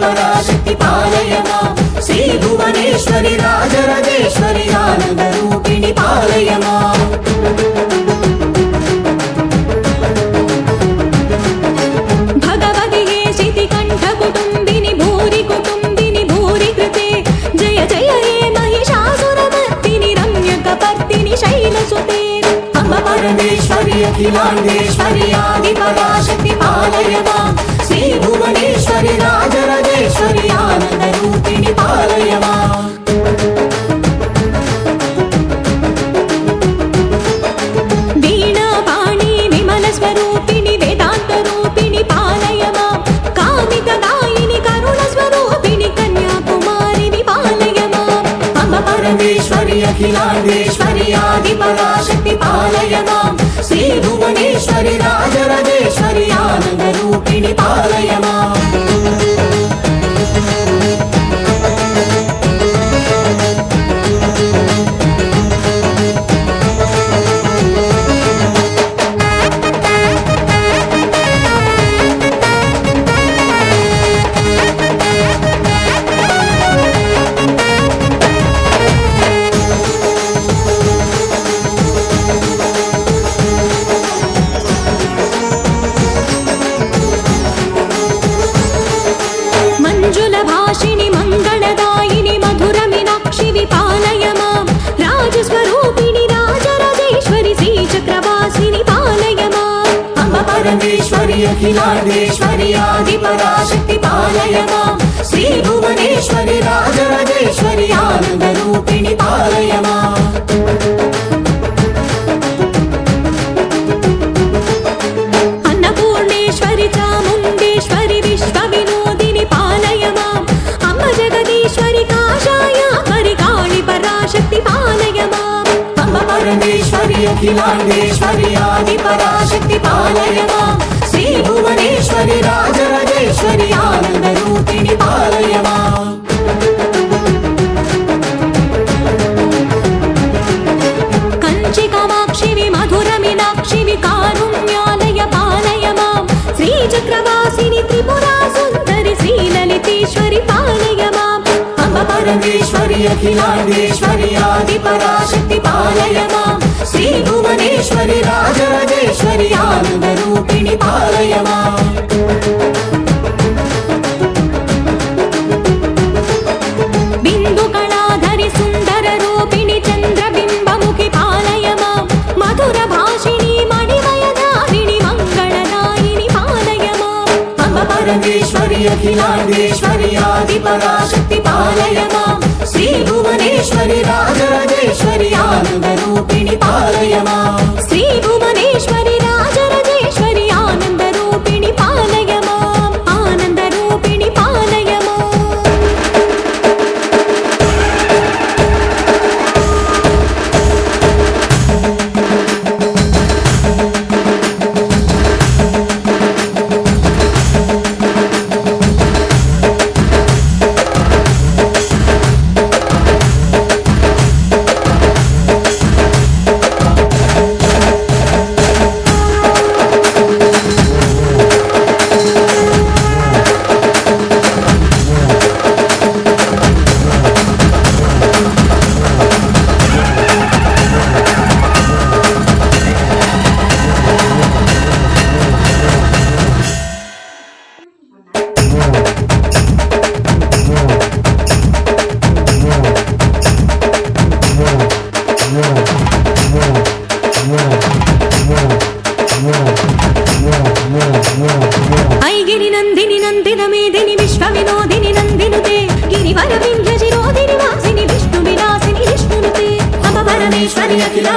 పరాశక్తి పాలయ మాం శ్రీ భువనేశ్వరి రాజరాజేశ్వరి ఆనంద రూపిణి పాలయ మాం భగవతి హే శితి కంఠ కుటుంబిని భూరి కుటుంబిని భూరి కృతే జయ జయ హే మహిషాసురమర్దిని రమ్య కపర్దిని శైలసుతే అంబ పరమేశ్వరి అఖిలాండేశ్వరి ఆది పరాశక్తి పాలయ మాం శ్రీ భువనేశ్వరి రాజరాజేశ్వరి ఆనంద రూపిణి పాలయ పరమేశ్వరి అఖిలాండేశ్వరి ఆది పరాశక్తి పాలయ మాం శ్రీ భువనేశ్వరి రాజరాజేశ్వరి ఆనంద రూపిణి పాలయ మాం అఖిలాండేశ్వరి ఆది పరాశక్తి పాలయ మాం శ్రీ భువనేశ్వరి రాజరాజేశ్వరి ఆనంద రూపిణి పాలయ మాం అన్నపూర్ణేశ్వరి చాముండేశ్వరి విశ్వ వినోదిని పాలయ మాం అమ్మ జగదీశ్వరి కాషాయ పరాశక్తి పాలయ మాం పరమేశ్వరి అఖిలాండేశ్వరి ఆది పరాశక్తి పాలయ మాం శ్రీ భువనేశ్వరి రాజరాజేశ్వరి ఆనంద రూపిణి పాలయ మాం కంచి కామాక్షివి మధుర మీనాక్షివి కారుణ్యాలయ పాలయ మాం శ్రీచక్రవాసిని త్రిపురా సుందరి శ్రీలలితేశ్వరి పాలయ మాం అంబ పరమేశ్వరి అఖిలాండేశ్వరి ఆది పరాశక్తి పాలయ మాం శ్రీ భువనేశ్వరి రాజరాజేశ్వరి ఆనంద రూపిణి పాలయ మాం బిందు కళాధరి సుందర రూపిణి చంద్రబింబముఖి పాలయ మాం మధుర భాషిణి మణిమయ దారిణి మంగళదాయిని పాలయ మాం అంబ పరమేశ్వరి అఖిలాండేశ్వరి ఆది పరాశక్తి పాలయ శ్రీ భువనేశ్వరి రాజరాజేశ్వరి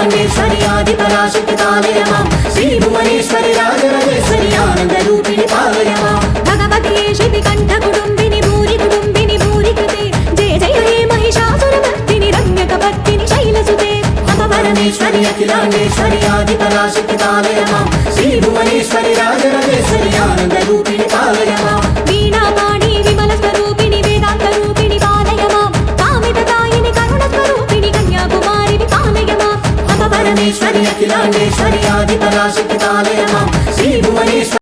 పాండేశ్వరి ఆది పరాశక్తి కాలయ శ్రీ భువనేశ్వరి రాజరాజేశ్వరి ఆనంద రూపిణి పాలయ భగవతి శితి కంఠ కుటుంబిని భూరి కుటుంబిని భూరి కృతే జయ జయ హే మహిషాసుర భక్తిని రమ్యక భక్తిని శైలసుతే పరమేశ్వరి అఖిలాండేశ్వరి ఆది పరాశక్తి కాలయ శ్రీ భువనేశ్వరి రాజరాజేశ్వరి ఆనంద రూపిణి పాలయ వీణాపా మాం పరమేశ్వరి అఖిలాండేశ్వరి ఆది